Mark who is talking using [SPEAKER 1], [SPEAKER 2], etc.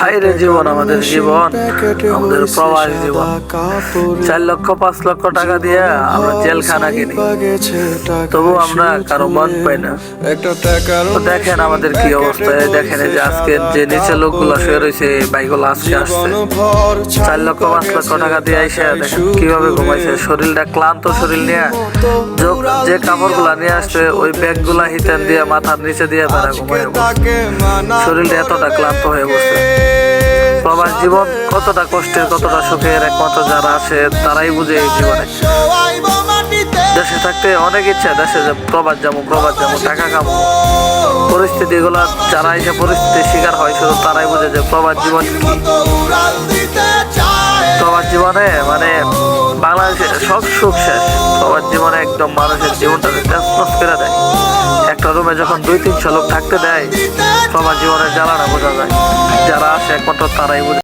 [SPEAKER 1] হাইরে জীবন আমাদের জীবন আমাদের প্রবাস জীবন। চার লক্ষ পাঁচ লক্ষ টাকা দিয়ে আমরা জেলখানা কিনি। তবু আমরা কারও মন পাই না। তো দেখেন আমাদের কি অবস্থা দেখেন যে আজকে যে নিচে লোকগুলো শুয়ে রয়েছে এই বাইকগুলো আজকে আসছে। চার লক্ষ পাঁচ লক্ষ টাকা দিয়ে এসে দেখেন কীভাবে ঘুমাইছে শরীরটা ক্লান্ত শরীর নিয়ে। যে কাপড়গুলা নিয়ে আসছে ওই ব্যাগগুলা হিতেন দিয়ে মাথার নিচে দিয়ে তারা ঘুমায় শরীরটা এতটা ক্লান্ত হয়ে বসে প্রবাস জীবন কতটা কষ্টের কতটা সুখের একমাত্র যারা আছে তারাই বুঝে এই জীবনে। দেশে থাকতে অনেক ইচ্ছা দেশে যে প্রবাস যাব প্রবাস যাব টাকা কামাবো। পরিস্থিতি গুলা যারা এসে পরিস্থিতির শিকার হয় শুধু তারাই বুঝে যে প্রবাস জীবন কি। প্রবাস জীবনে মানে বাংলাদেশে সব সুখ শেষ। একদম মানুষের জীবনটা তছনছ করে দেয়। একটা রুমে যখন দুই, তিনশো লোক থাকতে দেয়, সবার জীবনের জ্বালাটা বোঝা যায়। যারা আসে একমাত্র তারাই বুঝে।